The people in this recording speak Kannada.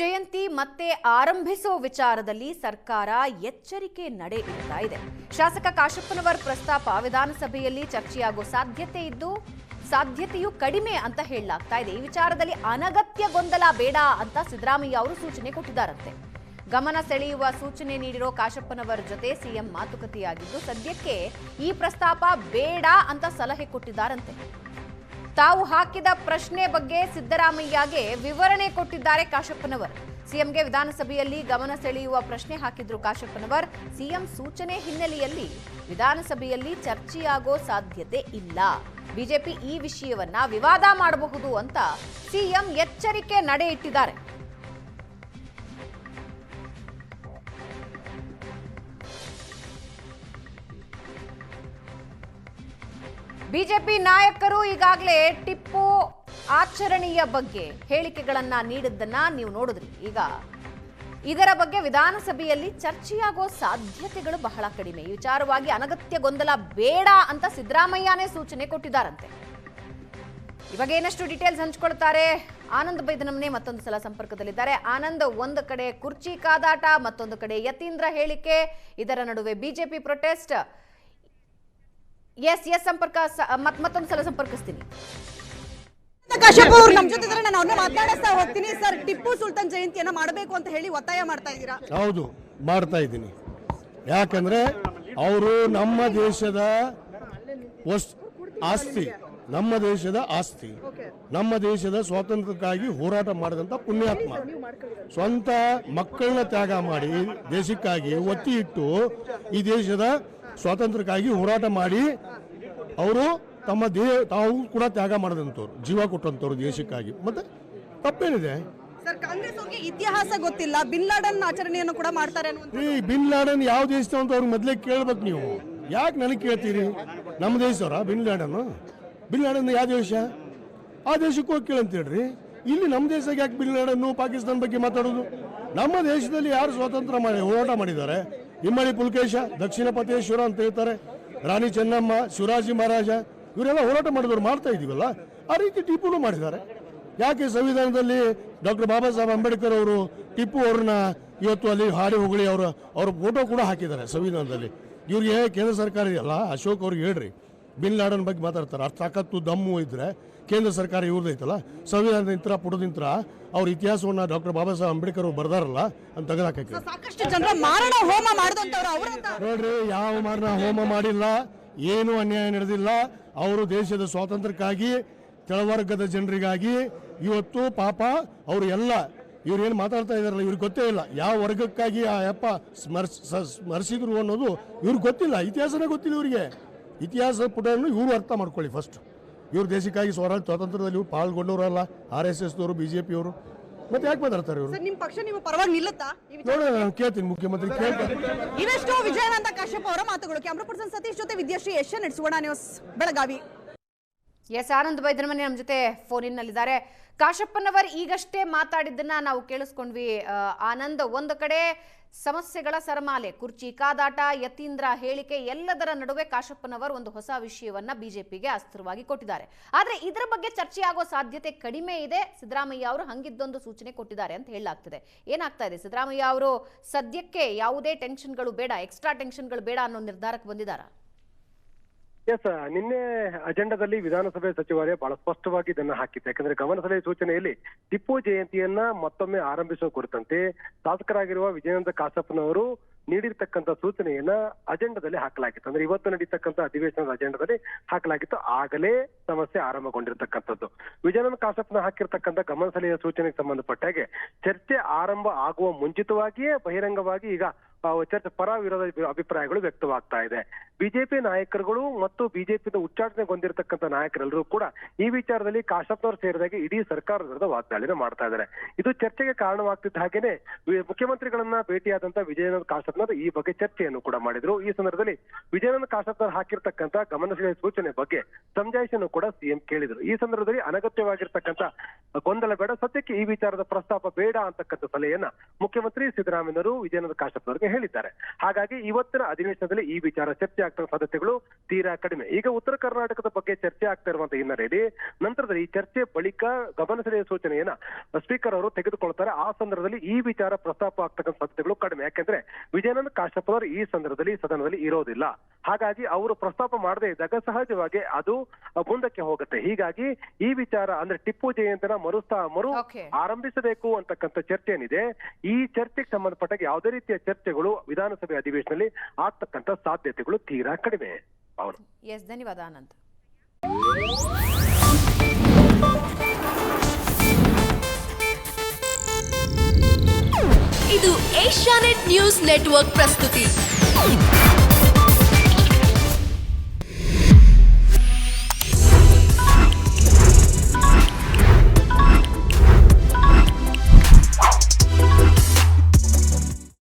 ಜಯಂತಿ ಮತ್ತೆ ಆರಂಭಿಸೋ ವಿಚಾರದಲ್ಲಿ ಸರ್ಕಾರ ಎಚ್ಚರಿಕೆ ನಡೆ ಇಡ್ತಾ ಇದೆ. ಶಾಸಕ ಕಾಶಪ್ಪನವರ್ ಪ್ರಸ್ತಾಪ ವಿಧಾನಸಭೆಯಲ್ಲಿ ಚರ್ಚೆಯಾಗೋ ಸಾಧ್ಯತೆ ಇದ್ದು, ಸಾಧ್ಯತೆಯು ಕಡಿಮೆ ಅಂತ ಹೇಳಲಾಗ್ತಾ ಇದೆ. ಈ ವಿಚಾರದಲ್ಲಿ ಅನಗತ್ಯ ಗೊಂದಲ ಬೇಡ ಅಂತ ಸಿದ್ದರಾಮಯ್ಯ ಅವರು ಸೂಚನೆ ಕೊಟ್ಟಿದ್ದಾರಂತೆ. ಗಮನ ಸೆಳೆಯುವ ಸೂಚನೆ ನೀಡಿರೋ ಕಾಶಪ್ಪನವರ್ ಜೊತೆ ಸಿಎಂ ಮಾತುಕತೆಯಾಗಿದ್ದು, ಸದ್ಯಕ್ಕೆ ಈ ಪ್ರಸ್ತಾಪ ಬೇಡ ಅಂತ ಸಲಹೆ ಕೊಟ್ಟಿದ್ದಾರಂತೆ. ತಾವು ಹಾಕಿದ ಪ್ರಶ್ನೆ ಬಗ್ಗೆ ಸಿದ್ದರಾಮಯ್ಯಗೆ ವಿವರಣೆ ಕೊಟ್ಟಿದ್ದಾರೆ ಕಾಶಪ್ಪನವರ್. ಸಿಎಂಗೆ ವಿಧಾನಸಭೆಯಲ್ಲಿ ಗಮನ ಸೆಳೆಯುವ ಪ್ರಶ್ನೆ ಹಾಕಿದ್ರು ಕಾಶಪ್ಪನವರ್. ಸಿಎಂ ಸೂಚನೆ ಹಿನ್ನೆಲೆಯಲ್ಲಿ ವಿಧಾನಸಭೆಯಲ್ಲಿ ಚರ್ಚೆಯಾಗೋ ಸಾಧ್ಯತೆ ಇಲ್ಲ. ಬಿಜೆಪಿ ಈ ವಿಷಯವನ್ನ ವಿವಾದ ಮಾಡಬಹುದು ಅಂತ ಸಿಎಂ ಎಚ್ಚರಿಕೆ ನಡೆ ಇಟ್ಟಿದ್ದಾರೆ ಬಿಜೆಪಿ ನಾಯಕರು ಈಗಾಗಲೇ ಟಿಪ್ಪು ಆಚರಣೆಯ ಬಗ್ಗೆ ಹೇಳಿಕೆಗಳನ್ನ ನೀಡಿದ್ದನ್ನ ನೀವು ನೋಡಿದ್ರಿ. ಈಗ ಇದರ ಬಗ್ಗೆ ವಿಧಾನಸಭೆಯಲ್ಲಿ ಚರ್ಚೆಯಾಗೋ ಸಾಧ್ಯತೆಗಳು ಬಹಳ ಕಡಿಮೆ. ವಿಚಾರವಾಗಿ ಅನಗತ್ಯ ಗೊಂದಲ ಬೇಡ ಅಂತ ಸಿದ್ದರಾಮಯ್ಯನೇ ಸೂಚನೆ ಕೊಟ್ಟಿದ್ದಾರಂತೆ. ಇವಾಗ ಏನಷ್ಟು ಡೀಟೇಲ್ಸ್ ಹಂಚ್ಕೊಳ್ತಾರೆ? ಆನಂದ್ ಬೈದನಮ್ನೆ ಮತ್ತೊಂದು ಸಲ ಸಂಪರ್ಕದಲ್ಲಿದ್ದಾರೆ. ಆನಂದ್, ಒಂದು ಕಡೆ ಕುರ್ಚಿ ಕಾದಾಟ, ಮತ್ತೊಂದು ಕಡೆ ಯತೀಂದ್ರ ಹೇಳಿಕೆ, ಇದರ ನಡುವೆ ಬಿಜೆಪಿ ಪ್ರೊಟೆಸ್ಟ್ ಎಸ್ ಎಸ್ ಸಂಪರ್ಕ ಮತ್ತೊಂದು ಸಲ ಸಂಪರ್ಕಿಸ್ತೀನಿ. ಕಾಶ್ಯಪ್ ನಮ್ಮ ನಮ್ ಜೊತೆ ನಾನು ಅವ್ರನ್ನ ಮಾತಾಡಿಸ್ತಾ ಹೋಗ್ತೀನಿ ಸರ್. ಟಿಪ್ಪು ಸುಲ್ತಾನ್ ಜಯಂತಿಯನ್ನ ಮಾಡಬೇಕು ಅಂತ ಹೇಳಿ ಒತ್ತಾಯ ಮಾಡ್ತಾ ಇದ್ದೀರಾ? ಹೌದು ಮಾಡ್ತಾ ಇದ್ದೀನಿ. ಯಾಕಂದ್ರೆ ಅವರು ನಮ್ಮ ದೇಶದ ಆಸ್ತಿ ನಮ್ಮ ದೇಶದ ಆಸ್ತಿ ನಮ್ಮ ದೇಶದ ಸ್ವಾತಂತ್ರ್ಯಕ್ಕಾಗಿ ಹೋರಾಟ ಮಾಡಿದಂತ ಪುಣ್ಯಾತ್ಮ. ಸ್ವಂತ ಮಕ್ಕಳನ್ನ ತ್ಯಾಗ ಮಾಡಿ ದೇಶಕ್ಕಾಗಿ ಒತ್ತಿ ಇಟ್ಟು ಈ ದೇಶದ ಸ್ವಾತಂತ್ರ್ಯಕ್ಕಾಗಿ ಹೋರಾಟ ಮಾಡಿ ಅವರು ತಮ್ಮ ದೇಹ ತಾವು ಕೂಡ ತ್ಯಾಗ ಮಾಡಿದಂಥವ್ರು ಜೀವ ಕೊಟ್ಟಂಥವ್ರು ದೇಶಕ್ಕಾಗಿ. ಮತ್ತೆ ತಪ್ಪೇನಿದೆ? ಸರ್ ಕಾಂಗ್ರೆಸ್ ಅವ್ರಿಗೆ ಇತಿಹಾಸ ಗೊತ್ತಿಲ್ಲ. ಬಿನ್ ಲಾಡನ್ ಆಚರಣೆಯನ್ನು ಕೂಡ ಮಾಡ್ತಾರೆ ಈ ಬಿನ್ ಲಾಡನ್ ಯಾವ ದೇಶ ಅಂತ ಅವ್ರಿಗೆ ಮೊದಲೇ ಕೇಳ್ಬೇಕು ನೀವು. ಯಾಕೆ ನನಗೆ ಕೇಳ್ತೀರಿ? ನಮ್ಮ ದೇಶದವರ ಬಿನ್ ಲಾಡನ್? ಬಿನ್ ಲಾಡನ್ ಯಾವ ದೇಶ? ಆ ದೇಶಕ್ಕೆ ಹೋಗಿ ಕೇಳಂತ ಹೇಳ್ರಿ. ಇಲ್ಲಿ ನಮ್ಮ ದೇಶಕ್ಕೆ ಯಾಕೆ ಬಿನ್ ಲಾಡನ್ನು ಪಾಕಿಸ್ತಾನ ಬಗ್ಗೆ ಮಾತಾಡೋದು? ನಮ್ಮ ದೇಶದಲ್ಲಿ ಯಾರು ಸ್ವಾತಂತ್ರ್ಯ ಮಾಡಿ ಹೋರಾಟ ಮಾಡಿದ್ದಾರೆ? ಇಮ್ಮಡಿ ಪುಲ್ಕೇಶ, ದಕ್ಷಿಣ ಪತೇಶ್ವರ ಅಂತ ಹೇಳ್ತಾರೆ. ರಾಣಿ ಚೆನ್ನಮ್ಮ, ಶಿವರಾಜಿ ಮಹಾರಾಜ, ಇವರೆಲ್ಲ ಹೋರಾಟ ಮಾಡಿದವರು ಮಾಡ್ತಾ ಇದೀವಲ್ಲ, ಆ ರೀತಿ ಟಿಪ್ಪುನು ಮಾಡಿದ್ದಾರೆ. ಯಾಕೆ ಸಂವಿಧಾನದಲ್ಲಿ ಡಾಕ್ಟರ್ ಬಾಬಾ ಸಾಹೇಬ್ ಅಂಬೇಡ್ಕರ್ ಅವರು ಟಿಪ್ಪು ಅವ್ರನ್ನ ಇವತ್ತು ಅಲ್ಲಿ ಹಾಡಿ ಹೊಗಳಿ ಅವರ ಅವ್ರ ಫೋಟೋ ಕೂಡ ಹಾಕಿದ್ದಾರೆ ಸಂವಿಧಾನದಲ್ಲಿ. ಇವ್ರಿಗೆ ಕೇಂದ್ರ ಸರ್ಕಾರ ಇದೆಯಲ್ಲ? ಅಶೋಕ್ ಅವ್ರಿಗೆ ಹೇಳ್ರಿ. ಬಿನ್ ಲಾಡನ್ ಬಗ್ಗೆ ಮಾತಾಡ್ತಾರೆ. ಅಷ್ಟು ತಾಕತ್ತು ದಮ್ಮು ಇದ್ರೆ ಕೇಂದ್ರ ಸರ್ಕಾರ ಇವ್ರದ್ದು ಐತಲ್ಲ? ಸಂವಿಧಾನದ ಇಂತ್ರ ಪುಟದಿಂತ್ರ ಅವ್ರ ಇತಿಹಾಸವನ್ನ ಡಾಕ್ಟರ್ ಬಾಬಾ ಸಾಹೇಬ್ ಅಂಬೇಡ್ಕರ್ ಅವ್ರು ಬರ್ದಾರಲ್ಲ ಅಂತ ತೆಗೆದಾಕೈತಿ. ಸಾಕಷ್ಟು ಜನರ ಮಾರಣ ಹೋಮ ನೋಡ್ರಿ ಯಾವ ಮಾರಣ ಹೋಮ ಮಾಡಿಲ್ಲ ಏನು ಅನ್ಯಾಯ ನಡೆದಿಲ್ಲ ಅವರು ದೇಶದ ಸ್ವಾತಂತ್ರ್ಯಕ್ಕಾಗಿ ಕೆಳವರ್ಗದ ಜನರಿಗಾಗಿ ಇವತ್ತು ಪಾಪ ಅವರು ಎಲ್ಲ ಇವ್ರು ಏನು ಮಾತಾಡ್ತಾ ಇದಾರಲ್ಲ ಇವ್ರಿಗೆ ಗೊತ್ತೇ ಇಲ್ಲ. ಯಾವ ವರ್ಗಕ್ಕಾಗಿ ಆ ಯಪ್ಪ ಸ್ಮರ್ಸ್ ಸ್ಮರಿಸಿದ್ರು ಅನ್ನೋದು ಇವ್ರಿಗೆ ಗೊತ್ತಿಲ್ಲ ಇತಿಹಾಸನೇ ಗೊತ್ತಿಲ್ಲ ಇವರಿಗೆ. ಇತಿಹಾಸ ಪುಟಗಳನ್ನು ಇವರು ಅರ್ಥ ಮಾಡ್ಕೊಳ್ಳಿ ಫಸ್ಟ್ ಇವರು ದೇಶಕ್ಕಾಗಿ ಸ್ವರಾಜ್ ಸ್ವಾತಂತ್ರ್ಯದಲ್ಲಿ ಇವ್ರು ಪಾಲ್ಗೊಂಡವರಲ್ಲ R S S B BJP ಅವರು ಮತ್ತೆ ಯಾಕೆ ಮಾತಾಡ್ತಾರೆ ಇವರು? ಸರ್ ನಿಮ್ಮ ಪಕ್ಷ ನಿಮ್ಮ ಪರವಾಗಿ ನಿಲ್ಲುತ್ತಾ? ಈ ವಿಚಾರ- ನೋಡೋಣ ನಾನು ಕೇಳ್ತೀನಿ ಮುಖ್ಯಮಂತ್ರಿ ಇನ್ನಷ್ಟು ಇವೆಷ್ಟು ವಿಜಯನಂದ ಕಾಶ್ಯಪ್ ಅವರ ಮಾತುಗಳು. ಕ್ಯಾಮ್ರಾ ಪರ್ಸನ್ ಸತೀಶ್ ಜೊತೆ ವಿದ್ಯಾಶ್ರೀ ಯಶ ನಡೆಸುವಣ ನ್ಯೂಸ್ ಬೆಳಗಾವಿ. ಎಸ್ ಆನಂದ್ ಬೈದ್ರಮನೆ ನಮ್ಮ ಜೊತೆ ಫೋನಿನಲ್ಲಿದ್ದಾರೆ. ಕಾಶಪ್ಪನವರ್ ಈಗಷ್ಟೇ ಮಾತಾಡಿದ್ದನ್ನ ನಾವು ಕೇಳಿಸ್ಕೊಂಡ್ವಿ. ಆನಂದ್, ಒಂದು ಕಡೆ ಸಮಸ್ಯೆಗಳ ಸರಮಾಲೆ, ಕುರ್ಚಿ ಕಾದಾಟ, ಯತೀಂದ್ರ ಹೇಳಿಕೆ ಎಲ್ಲದರ ನಡುವೆ ಕಾಶಪ್ಪನವರ್ ಒಂದು ಹೊಸ ವಿಷಯವನ್ನ ಬಿಜೆಪಿಗೆ ಅಸ್ತ್ರವಾಗಿ ಕೊಟ್ಟಿದ್ದಾರೆ. ಆದ್ರೆ ಇದರ ಬಗ್ಗೆ ಚರ್ಚೆ ಆಗೋ ಸಾಧ್ಯತೆ ಕಡಿಮೆ ಇದೆ. ಸಿದ್ದರಾಮಯ್ಯ ಅವರು ಹಂಗಿದ್ದೊಂದು ಸೂಚನೆ ಕೊಟ್ಟಿದ್ದಾರೆ ಅಂತ ಹೇಳಲಾಗ್ತದೆ. ಏನಾಗ್ತಾ ಇದೆ? ಸಿದ್ದರಾಮಯ್ಯ ಅವರು ಸದ್ಯಕ್ಕೆ ಯಾವುದೇ ಟೆನ್ಷನ್ಗಳು ಬೇಡ, ಎಕ್ಸ್ಟ್ರಾ ಟೆನ್ಷನ್ಗಳು ಬೇಡ ಅನ್ನೋ ನಿರ್ಧಾರಕ್ಕೆ ಬಂದಿದ್ದಾರಾ? ಎಸ್ ನಿನ್ನೆ ಅಜೆಂಡಾದಲ್ಲಿ ವಿಧಾನಸಭೆ ಸಚಿವಾಲಯ ಬಹಳ ಸ್ಪಷ್ಟವಾಗಿ ಇದನ್ನ ಹಾಕಿತ್ತು. ಯಾಕಂದ್ರೆ ಗಮನಸಭೆ ಸೂಚನೆಯಲ್ಲಿ ಟಿಪ್ಪು ಜಯಂತಿಯನ್ನ ಮತ್ತೊಮ್ಮೆ ಆರಂಭಿಸುವ ಕುರಿತಂತೆ ಶಾಸಕರಾಗಿರುವ ವಿಜಯನಂದ ಕಾಸಪ್ಪನವರು ನೀಡಿರ್ತಕ್ಕಂಥ ಸೂಚನೆಯನ್ನ ಅಜೆಂಡಾದಲ್ಲಿ ಹಾಕಲಾಗಿತ್ತು. ಅಂದ್ರೆ ಇವತ್ತು ನಡೀತಕ್ಕಂಥ ಅಧಿವೇಶನದ ಅಜೆಂಡಾದಲ್ಲಿ ಹಾಕಲಾಗಿತ್ತು. ಆಗಲೇ ಸಮಸ್ಯೆ ಆರಂಭಗೊಂಡಿರ್ತಕ್ಕಂಥದ್ದು. ವಿಜಯನಂದ ಕಾಸಪ್ಪನ ಹಾಕಿರ್ತಕ್ಕಂಥ ಗಮನಸಭೆಯ ಸೂಚನೆಗೆ ಸಂಬಂಧಪಟ್ಟಾಗೆ ಚರ್ಚೆ ಆರಂಭ ಆಗುವ ಮುಂಚಿತವಾಗಿಯೇ ಬಹಿರಂಗವಾಗಿ ಈಗ ಚರ್ಚೆ ಪರ ವಿರೋಧ ಅಭಿಪ್ರಾಯಗಳು ವ್ಯಕ್ತವಾಗ್ತಾ ಇದೆ. ಬಿಜೆಪಿ ನಾಯಕರುಗಳು ಮತ್ತು ಬಿಜೆಪಿದ ಉಚ್ಚಾಟನೆಗೊಂಡಿರ್ತಕ್ಕಂಥ ನಾಯಕರೆಲ್ಲರೂ ಕೂಡ ಈ ವಿಚಾರದಲ್ಲಿ ಕಾಶಪ್ಪನವರು ಸೇರಿದಾಗೆ ಇಡೀ ಸರ್ಕಾರದ ವಿರುದ್ಧ ವಾಗ್ದಾಳಿನ ಮಾಡ್ತಾ ಇದ್ದಾರೆ. ಇದು ಚರ್ಚೆಗೆ ಕಾರಣವಾಗ್ತಿದ್ದ ಹಾಗೇನೆ ಮುಖ್ಯಮಂತ್ರಿಗಳನ್ನ ಭೇಟಿಯಾದಂತ ವಿಜಯಾನಂದ ಕಾಶಪ್ಪನವರು ಈ ಬಗ್ಗೆ ಚರ್ಚೆಯನ್ನು ಕೂಡ ಮಾಡಿದ್ರು. ಈ ಸಂದರ್ಭದಲ್ಲಿ ವಿಜಯಾನಂದ ಕಾಶಪ್ಪನವರು ಹಾಕಿರ್ತಕ್ಕಂಥ ಗಮನ ಸೂಚನೆ ಬಗ್ಗೆ ಸಮಜಾಯಿಷನ್ನು ಕೂಡ ಸಿಎಂ ಕೇಳಿದ್ರು. ಈ ಸಂದರ್ಭದಲ್ಲಿ ಅನಗತ್ಯವಾಗಿರ್ತಕ್ಕಂಥ ಗೊಂದಲ ಬೇಡ. ಸದ್ಯಕ್ಕೆ ಈ ವಿಚಾರದ ಪ್ರಸ್ತಾಪ ಬೇಡ ಅಂತಕ್ಕಂಥ ಸಲಹೆಯನ್ನ ಮುಖ್ಯಮಂತ್ರಿ ಸಿದ್ದರಾಮಯ್ಯನವರು ವಿಜಯನಗರ ಕಾಶಪ್ಪನವರಿಗೆ ಹೇಳಿದ್ದಾರೆ. ಹಾಗಾಗಿ ಇವತ್ತಿನ ಅಧಿವೇಶನದಲ್ಲಿ ಈ ವಿಚಾರ ಚರ್ಚೆ ಆಗ್ತಾ ಸಾಧ್ಯತೆಗಳು ತೀರಾ ಕಡಿಮೆ. ಈಗ ಉತ್ತರ ಕರ್ನಾಟಕದ ಬಗ್ಗೆ ಚರ್ಚೆ ಆಗ್ತಾ ಇರುವಂತಹ ಹಿನ್ನೆಲೆಯಲ್ಲಿ ನಂತರದಲ್ಲಿ ಈ ಚರ್ಚೆ ಬಳಿಕ ಗಮನ ಸೆಳೆಯುವ ಸೂಚನೆಯನ್ನ ಸ್ಪೀಕರ್ ಅವರು ತೆಗೆದುಕೊಳ್ತಾರೆ ಆ ಸಂದರ್ಭದಲ್ಲಿ ಈ ವಿಚಾರ ಪ್ರಸ್ತಾಪ ಆಗ್ತಕ್ಕಂಥ ಸಾಧ್ಯತೆಗಳು ಕಡಿಮೆ. ಯಾಕೆಂದ್ರೆ ವಿಜಯನಂದ ಕಾಶ್ಯಪ್ ಅವರು ಈ ಸಂದರ್ಭದಲ್ಲಿ ಸದನದಲ್ಲಿ ಇರೋದಿಲ್ಲ. ಹಾಗಾಗಿ ಅವರು ಪ್ರಸ್ತಾಪ ಮಾಡದೇ ಇದ್ದಾಗ ಸಹಜವಾಗಿ ಅದು ಮುಂದಕ್ಕೆ ಹೋಗುತ್ತೆ. ಹೀಗಾಗಿ ಈ ವಿಚಾರ ಅಂದ್ರೆ ಟಿಪ್ಪು ಜಯಂತನ ಮರುಸ್ತಾ ಮರು ಆರಂಭಿಸಬೇಕು ಅಂತಕ್ಕಂಥ ಚರ್ಚೆ ಏನಿದೆ ಈ ಚರ್ಚೆಗೆ ಸಂಬಂಧಪಟ್ಟ ಯಾವುದೇ ರೀತಿಯ ಚರ್ಚೆಗಳು ವಿಧಾನಸಭೆ ಅಧಿವೇಶನದಲ್ಲಿ ಆಗ್ತಕ್ಕಂಥ ಸಾಧ್ಯತೆಗಳು ತೀರಾ ಕಡಿಮೆ. ಅವನು ಎಸ್ ಧನ್ಯವಾದ ಅನಂತ್. ಇದು ಏಷ್ಯಾನೆಟ್ ನ್ಯೂಸ್ ನೆಟ್ವರ್ಕ್ ಪ್ರಸ್ತುತಿ.